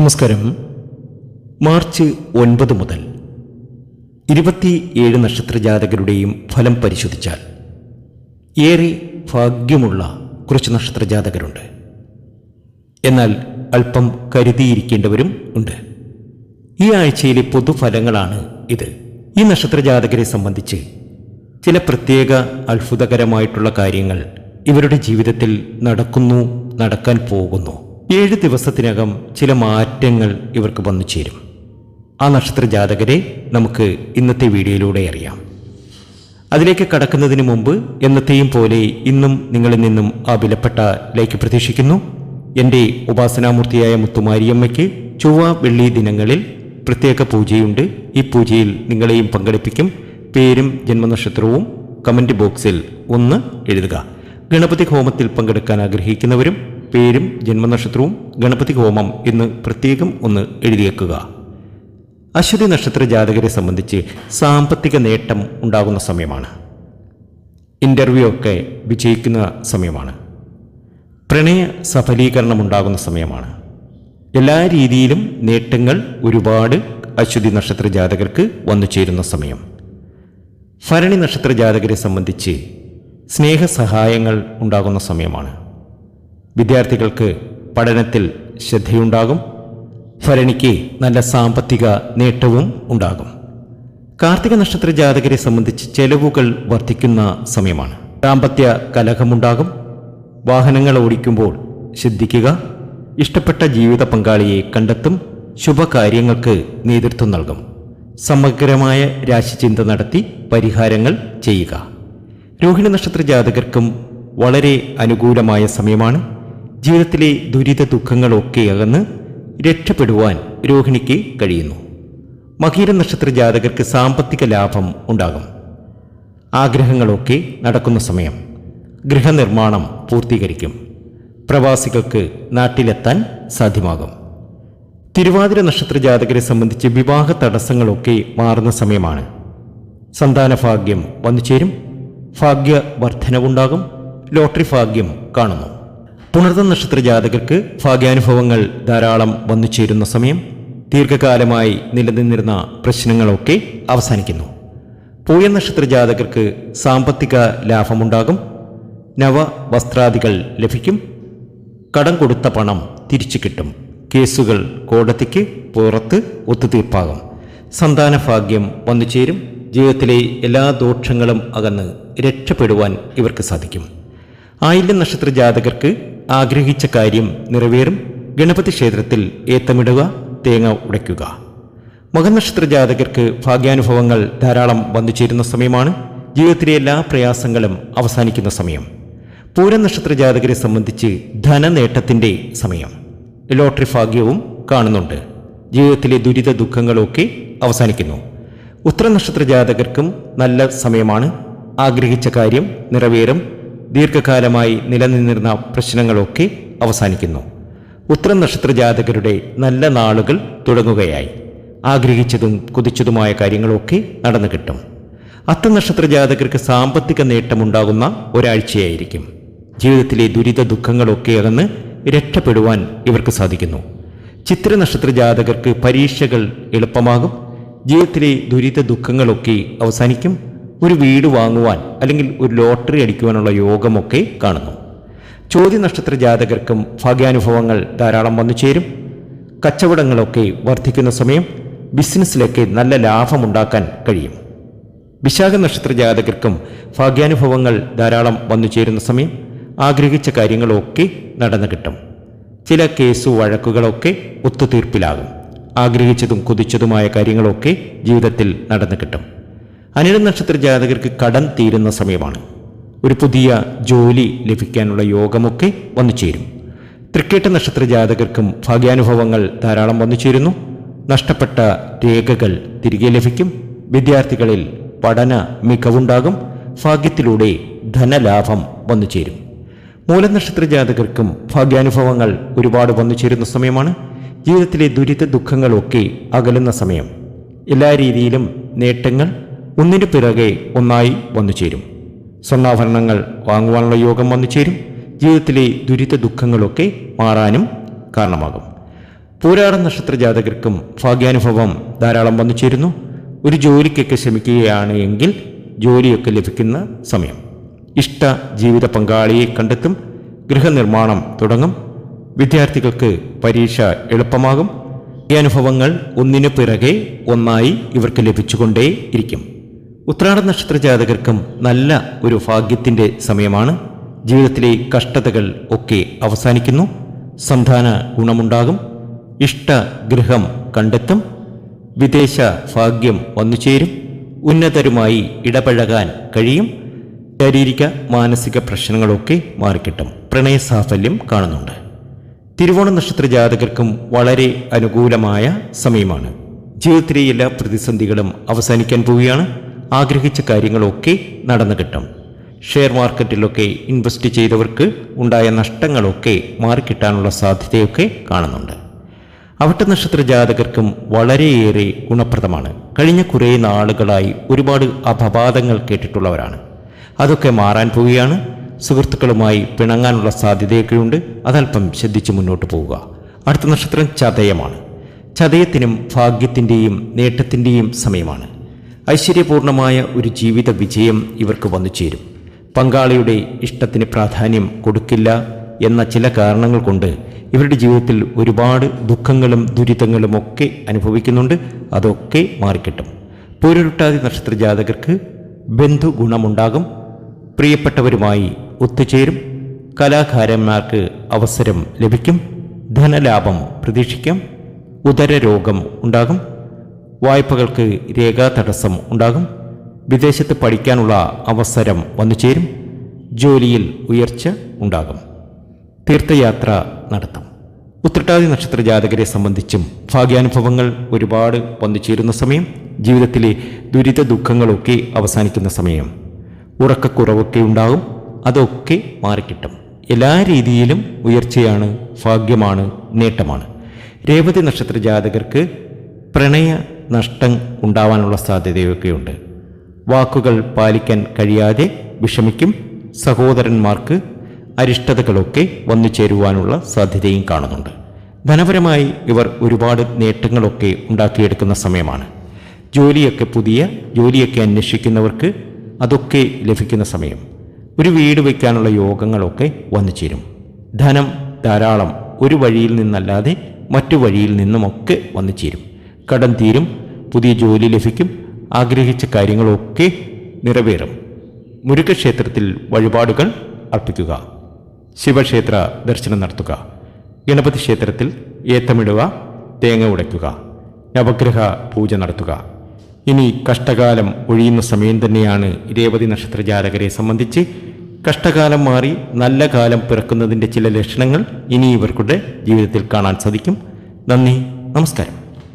നമസ്കാരം. മാർച്ച് ഒൻപത് മുതൽ ഇരുപത്തിയേഴ് നക്ഷത്രജാതകരുടെയും ഫലം പരിശോധിച്ചാൽ ഏറെ ഭാഗ്യമുള്ള കുറച്ച് നക്ഷത്രജാതകരുണ്ട് എന്നാൽ അല്പം കരുതിയിരിക്കേണ്ടവരും ഉണ്ട്. ഈ ആഴ്ചയിലെ പൊതുഫലങ്ങളാണ് ഇത്. ഈ നക്ഷത്രജാതകരെ സംബന്ധിച്ച് ചില പ്രത്യേക അത്ഭുതകരമായിട്ടുള്ള കാര്യങ്ങൾ ഇവരുടെ ജീവിതത്തിൽ നടക്കുന്നു നടക്കാൻ പോകുന്നു. ഏഴ് ദിവസത്തിനകം ചില മാറ്റങ്ങൾ ഇവർക്ക് വന്നു ചേരും. ആ നക്ഷത്ര ജാതകരെ നമുക്ക് ഇന്നത്തെ വീഡിയോയിലൂടെ അറിയാം. അതിലേക്ക് കടക്കുന്നതിന് മുമ്പ് എന്നത്തെയും പോലെ ഇന്നും നിങ്ങളിൽ നിന്നും ആ വിലപ്പെട്ട ലൈക്ക് പ്രതീക്ഷിക്കുന്നു. എന്റെ ഉപാസനാമൂർത്തിയായ മുത്തുമാരിയമ്മയ്ക്ക് ചൊവ്വ വെള്ളി ദിനങ്ങളിൽ പ്രത്യേക പൂജയുണ്ട്. ഈ പൂജയിൽ നിങ്ങളെയും പങ്കെടുപ്പിക്കും. പേരും ജന്മനക്ഷത്രവും കമന്റ് ബോക്സിൽ ഒന്ന് എഴുതുക. ഗണപതി ഹോമത്തിൽ പങ്കെടുക്കാൻ ആഗ്രഹിക്കുന്നവരും പേരും ജന്മനക്ഷത്രവും ഗണപതി ഹോമം എന്ന് പ്രത്യേകം ഒന്ന് എഴുതിയേക്കുക അശ്വതി നക്ഷത്ര ജാതകരെ സംബന്ധിച്ച് സാമ്പത്തിക നേട്ടം ഉണ്ടാകുന്ന സമയമാണ്. ഇന്റർവ്യൂ ഒക്കെ വിജയിക്കുന്ന സമയമാണ്. പ്രണയ സഫലീകരണം ഉണ്ടാകുന്ന സമയമാണ്. എല്ലാ രീതിയിലും നേട്ടങ്ങൾ ഒരുപാട് അശ്വതി നക്ഷത്ര ജാതകർക്ക് വന്നു ചേരുന്ന സമയം. ഭരണി നക്ഷത്ര ജാതകരെ സംബന്ധിച്ച് സ്നേഹസഹായങ്ങൾ ഉണ്ടാകുന്ന സമയമാണ്. വിദ്യാർത്ഥികൾക്ക് പഠനത്തിൽ ശ്രദ്ധയുണ്ടാകും. ഭരണിക്ക് നല്ല സാമ്പത്തിക നേട്ടവും ഉണ്ടാകും. കാർത്തിക നക്ഷത്ര ജാതകരെ സംബന്ധിച്ച് ചെലവുകൾ വർദ്ധിക്കുന്ന സമയമാണ്. ദാമ്പത്യ കലഹമുണ്ടാകും. വാഹനങ്ങൾ ഓടിക്കുമ്പോൾ ശ്രദ്ധിക്കുക. ഇഷ്ടപ്പെട്ട ജീവിത പങ്കാളിയെ കണ്ടെത്തും. ശുഭകാര്യങ്ങൾക്ക് നേതൃത്വം നൽകും. സമഗ്രമായ രാശിചിന്ത നടത്തി പരിഹാരങ്ങൾ ചെയ്യുക. രോഹിണി നക്ഷത്ര ജാതകർക്കും വളരെ അനുകൂലമായ സമയമാണ്. ജീവിതത്തിലെ ദുരിത ദുഃഖങ്ങളൊക്കെ അകന്ന് രക്ഷപ്പെടുവാൻ രോഹിണിക്ക് കഴിയുന്നു. മകീര നക്ഷത്ര ജാതകർക്ക് സാമ്പത്തിക ലാഭം ഉണ്ടാകും. ആഗ്രഹങ്ങളൊക്കെ നടക്കുന്ന സമയം ഗൃഹനിർമ്മാണം പൂർത്തീകരിക്കും. പ്രവാസികൾക്ക് നാട്ടിലെത്താൻ സാധ്യമാകും. തിരുവാതിര നക്ഷത്ര ജാതകരെ സംബന്ധിച്ച് വിവാഹ തടസ്സങ്ങളൊക്കെ മാറുന്ന സമയമാണ്. സന്താന ഭാഗ്യം വന്നു ചേരും ഭാഗ്യ വർധനവുണ്ടാകും ലോട്ടറി ഭാഗ്യം കാണുന്നു. പുണർന്ന നക്ഷത്ര ജാതകർക്ക് ഭാഗ്യാനുഭവങ്ങൾ ധാരാളം വന്നു ചേരുന്ന സമയം ദീർഘകാലമായി നിലനിന്നിരുന്ന പ്രശ്നങ്ങളൊക്കെ അവസാനിക്കുന്നു. പൂയ നക്ഷത്ര ജാതകർക്ക് സാമ്പത്തിക ലാഭമുണ്ടാകും. നവ വസ്ത്രാദികൾ ലഭിക്കും. കടം കൊടുത്ത പണം തിരിച്ചു കിട്ടും. കേസുകൾ കോടതിക്ക് പുറത്ത് ഒത്തുതീർപ്പാകും. സന്താന ഭാഗ്യം വന്നു ചേരും. ജീവിതത്തിലെ എല്ലാ ദോഷങ്ങളും അകന്ന് രക്ഷപ്പെടുവാൻ ഇവർക്ക് സാധിക്കും. ആയില്യ നക്ഷത്ര ജാതകർക്ക് ആഗ്രഹിച്ച കാര്യം നിറവേറും. ഗണപതി ക്ഷേത്രത്തിൽ ഏത്തമിടുക തേങ്ങ ഉടയ്ക്കുക. മകനക്ഷത്ര ജാതകർക്ക് ഭാഗ്യാനുഭവങ്ങൾ ധാരാളം വന്നു ചേരുന്ന സമയമാണ്. ജീവിതത്തിലെ എല്ലാ പ്രയാസങ്ങളും അവസാനിക്കുന്ന സമയം. പൂരനക്ഷത്ര ജാതകരെ സംബന്ധിച്ച് ധനനേട്ടത്തിന്റെ സമയം. ലോട്ടറി ഭാഗ്യവും കാണുന്നുണ്ട്. ജീവിതത്തിലെ ദുരിത ദുഃഖങ്ങളൊക്കെ അവസാനിക്കുന്നു. ഉത്തരനക്ഷത്ര ജാതകർക്കും നല്ല സമയമാണ്. ആഗ്രഹിച്ച കാര്യം നിറവേറും. ദീർഘകാലമായി നിലനിന്നിരുന്ന പ്രശ്നങ്ങളൊക്കെ അവസാനിക്കുന്നു. ഉത്തര നക്ഷത്ര ജാതകരുടെ നല്ല നാളുകൾ തുടങ്ങുകയായി. ആഗ്രഹിച്ചതും കുതിച്ചതുമായ കാര്യങ്ങളൊക്കെ നടന്നു കിട്ടും. അത്ത നക്ഷത്ര ജാതകർക്ക് സാമ്പത്തിക നേട്ടമുണ്ടാകുന്ന ഒരാഴ്ചയായിരിക്കും. ജീവിതത്തിലെ ദുരിത ദുഃഖങ്ങളൊക്കെ അകന്ന് രക്ഷപ്പെടുവാൻ ഇവർക്ക് സാധിക്കുന്നു. ചിത്ര നക്ഷത്ര ജാതകർക്ക് പരീക്ഷകൾ എളുപ്പമാകും. ജീവിതത്തിലെ ദുരിത ദുഃഖങ്ങളൊക്കെ അവസാനിക്കും. ഒരു വീട് വാങ്ങുവാൻ അല്ലെങ്കിൽ ഒരു ലോട്ടറി അടിക്കുവാനുള്ള യോഗമൊക്കെ കാണുന്നു. ചോദ്യ നക്ഷത്ര ജാതകർക്കും ഭാഗ്യാനുഭവങ്ങൾ ധാരാളം വന്നു ചേരും. കച്ചവടങ്ങളൊക്കെ വർദ്ധിക്കുന്ന സമയം ബിസിനസ്സിലൊക്കെ നല്ല ലാഭമുണ്ടാക്കാൻ കഴിയും. വിശാഖ നക്ഷത്ര ജാതകർക്കും ഭാഗ്യാനുഭവങ്ങൾ ധാരാളം വന്നു ചേരുന്ന സമയം ആഗ്രഹിച്ച കാര്യങ്ങളൊക്കെ നടന്നു കിട്ടും. ചില കേസ് വഴക്കുകളൊക്കെ ഒത്തുതീർപ്പിലാകും. ആഗ്രഹിച്ചതും കുതിച്ചതുമായ കാര്യങ്ങളൊക്കെ ജീവിതത്തിൽ നടന്നു കിട്ടും. അനിഴ നക്ഷത്ര ജാതകർക്ക് കടം തീരുന്ന സമയമാണ്. ഒരു പുതിയ ജോലി ലഭിക്കാനുള്ള യോഗമൊക്കെ വന്നു ചേരും. തൃക്കേട്ട നക്ഷത്ര ജാതകർക്കും ഭാഗ്യാനുഭവങ്ങൾ ധാരാളം വന്നു ചേരുന്നു. നഷ്ടപ്പെട്ട രേഖകൾ തിരികെ ലഭിക്കും. വിദ്യാർത്ഥികളിൽ പഠന മികവുണ്ടാകും. ഭാഗ്യത്തിലൂടെ ധനലാഭം വന്നു ചേരും. മൂലനക്ഷത്ര ജാതകർക്കും ഭാഗ്യാനുഭവങ്ങൾ ഒരുപാട് വന്നു ചേരുന്ന സമയമാണ്. ജീവിതത്തിലെ ദുരിത ദുഃഖങ്ങളൊക്കെ അകലുന്ന സമയം. എല്ലാ രീതിയിലും നേട്ടങ്ങൾ ഒന്നിനു പിറകെ ഒന്നായി വന്നു ചേരും. സ്വർണാഭരണങ്ങൾ വാങ്ങുവാനുള്ള യോഗം വന്നു ചേരും. ജീവിതത്തിലെ ദുരിത ദുഃഖങ്ങളൊക്കെ മാറാനും കാരണമാകും. പൂരാട നക്ഷത്ര ജാതകർക്കും ഭാഗ്യാനുഭവം ധാരാളം വന്നു ചേരുന്നു. ഒരു ജോലിക്കൊക്കെ ശ്രമിക്കുകയാണ് എങ്കിൽ ജോലിയൊക്കെ ലഭിക്കുന്ന സമയം. ഇഷ്ട ജീവിത പങ്കാളിയെ കണ്ടെത്തും. ഗൃഹനിർമ്മാണം തുടങ്ങും. വിദ്യാർത്ഥികൾക്ക് പരീക്ഷ എളുപ്പമാകും. ഈ അനുഭവങ്ങൾ ഒന്നിനു പിറകെ ഒന്നായി ഇവർക്ക് ലഭിച്ചുകൊണ്ടേ ഇരിക്കും ഉത്രാട നക്ഷത്ര ജാതകർക്കും നല്ല ഒരു ഭാഗ്യത്തിന്റെ സമയമാണ്. ജീവിതത്തിലെ കഷ്ടതകൾ ഒക്കെ അവസാനിക്കുന്നു. സന്താന ഗുണമുണ്ടാകും. ഇഷ്ടഗൃഹം കണ്ടെത്തും. വിദേശ ഭാഗ്യം വന്നുചേരും ഉന്നതരുമായി ഇടപഴകാൻ കഴിയും. ശാരീരിക മാനസിക പ്രശ്നങ്ങളൊക്കെ മാറിക്കിട്ടും. പ്രണയസാഫല്യം കാണുന്നുണ്ട്. തിരുവോണ നക്ഷത്ര ജാതകർക്കും വളരെ അനുകൂലമായ സമയമാണ്. ജീവിതത്തിലെ എല്ലാ പ്രതിസന്ധികളും അവസാനിക്കാൻ പോവുകയാണ്. ആഗ്രഹിച്ച കാര്യങ്ങളൊക്കെ നടന്നു കിട്ടും. ഷെയർ മാർക്കറ്റിലൊക്കെ ഇൻവെസ്റ്റ് ചെയ്തവർക്ക് ഉണ്ടായ നഷ്ടങ്ങളൊക്കെ മാറിക്കിട്ടാനുള്ള സാധ്യതയൊക്കെ കാണുന്നുണ്ട്. അവട്ട നക്ഷത്ര ജാതകർക്കും വളരെയേറെ ഗുണപ്രദമാണ്. കഴിഞ്ഞ കുറേ നാളുകളായി ഒരുപാട് അപവാദങ്ങൾ കേട്ടിട്ടുള്ളവരാണ്. അതൊക്കെ മാറാൻ പോവുകയാണ്. സുഹൃത്തുക്കളുമായി പിണങ്ങാനുള്ള സാധ്യതയൊക്കെയുണ്ട്. അതല്പം ശ്രദ്ധിച്ച് മുന്നോട്ട് പോവുക. അടുത്ത നക്ഷത്രം ചതയമാണ്. ചതയത്തിനും ഭാഗ്യത്തിന്റെയും നേട്ടത്തിന്റെയും സമയമാണ്. ഐശ്വര്യപൂർണമായ ഒരു ജീവിത വിജയം ഇവർക്ക് വന്നു ചേരും. പങ്കാളിയുടെ ഇഷ്ടത്തിന് പ്രാധാന്യം കൊടുക്കില്ല എന്ന ചില കാരണങ്ങൾ കൊണ്ട് ഇവരുടെ ജീവിതത്തിൽ ഒരുപാട് ദുഃഖങ്ങളും ദുരിതങ്ങളും ഒക്കെ അനുഭവിക്കുന്നുണ്ട്. അതൊക്കെ മാറിക്കിട്ടും. പൂരുരുട്ടാതി നക്ഷത്ര ജാതകർക്ക് ബന്ധു ഗുണമുണ്ടാകും പ്രിയപ്പെട്ടവരുമായി ഒത്തുചേരും. കലാകാരന്മാർക്ക് അവസരം ലഭിക്കും. ധനലാഭം പ്രതീക്ഷിക്കാം. ഉദരരോഗം ഉണ്ടാകും. വായ്പകൾക്ക് രേഖാ തടസ്സം ഉണ്ടാകും. വിദേശത്ത് പഠിക്കാനുള്ള അവസരം വന്നുചേരും. ജോലിയിൽ ഉയർച്ച ഉണ്ടാകും. തീർത്ഥയാത്ര നടത്തും. ഉത്രട്ടാതി നക്ഷത്ര ജാതകരെ സംബന്ധിച്ചും ഭാഗ്യാനുഭവങ്ങൾ ഒരുപാട് വന്നു ചേരുന്ന സമയം. ജീവിതത്തിലെ ദുരിത ദുഃഖങ്ങളൊക്കെ അവസാനിക്കുന്ന സമയം. ഉറക്കക്കുറവൊക്കെ ഉണ്ടാകും. അതൊക്കെ മാറിക്കിട്ടും. എല്ലാ രീതിയിലും ഉയർച്ചയാണ് ഭാഗ്യമാണ് നേട്ടമാണ്. രേവതി നക്ഷത്ര ജാതകർക്ക് പ്രണയ നഷ്ടം ഉണ്ടാവാനുള്ള സാധ്യതയൊക്കെയുണ്ട്. വാക്കുകൾ പാലിക്കാൻ കഴിയാതെ വിഷമിക്കും സഹോദരന്മാർക്ക് അരിഷ്ടതകളൊക്കെ വന്നു ചേരുവാനുള്ള സാധ്യതയും കാണുന്നുണ്ട്. ധനപരമായി ഇവർ ഒരുപാട് നേട്ടങ്ങളൊക്കെ ഉണ്ടാക്കിയെടുക്കുന്ന സമയമാണ്. ജോലിയൊക്കെ പുതിയ ജോലിയൊക്കെ അന്വേഷിക്കുന്നവർക്ക് അതൊക്കെ ലഭിക്കുന്ന സമയം. ഒരു വീട് വയ്ക്കാനുള്ള യോഗങ്ങളൊക്കെ വന്നു ചേരും. ധനം ധാരാളം ഒരു വഴിയിൽ നിന്നല്ലാതെ മറ്റു വഴിയിൽ നിന്നുമൊക്കെ വന്നു ചേരും. കടം തീരും പുതിയ ജോലി ലഭിക്കും ആഗ്രഹിച്ച കാര്യങ്ങളൊക്കെ നിറവേറും. മുരുകക്ഷേത്രത്തിൽ വഴിപാടുകൾ അർപ്പിക്കുക. ശിവക്ഷേത്ര ദർശനം നടത്തുക. ഗണപതി ക്ഷേത്രത്തിൽ ഏത്തമിടുക തേങ്ങ ഉടയ്ക്കുക. നവഗ്രഹ പൂജ നടത്തുക. ഇനി കഷ്ടകാലം ഒഴിയുന്ന സമയം തന്നെയാണ് രേവതി നക്ഷത്ര ജാതകരെ സംബന്ധിച്ച് കഷ്ടകാലം മാറി നല്ല കാലം പിറക്കുന്നതിന്റെ ചില ലക്ഷണങ്ങൾ ഇനി ഇവർക്കുടെ ജീവിതത്തിൽ കാണാൻ സാധിക്കും. നന്ദി നമസ്കാരം.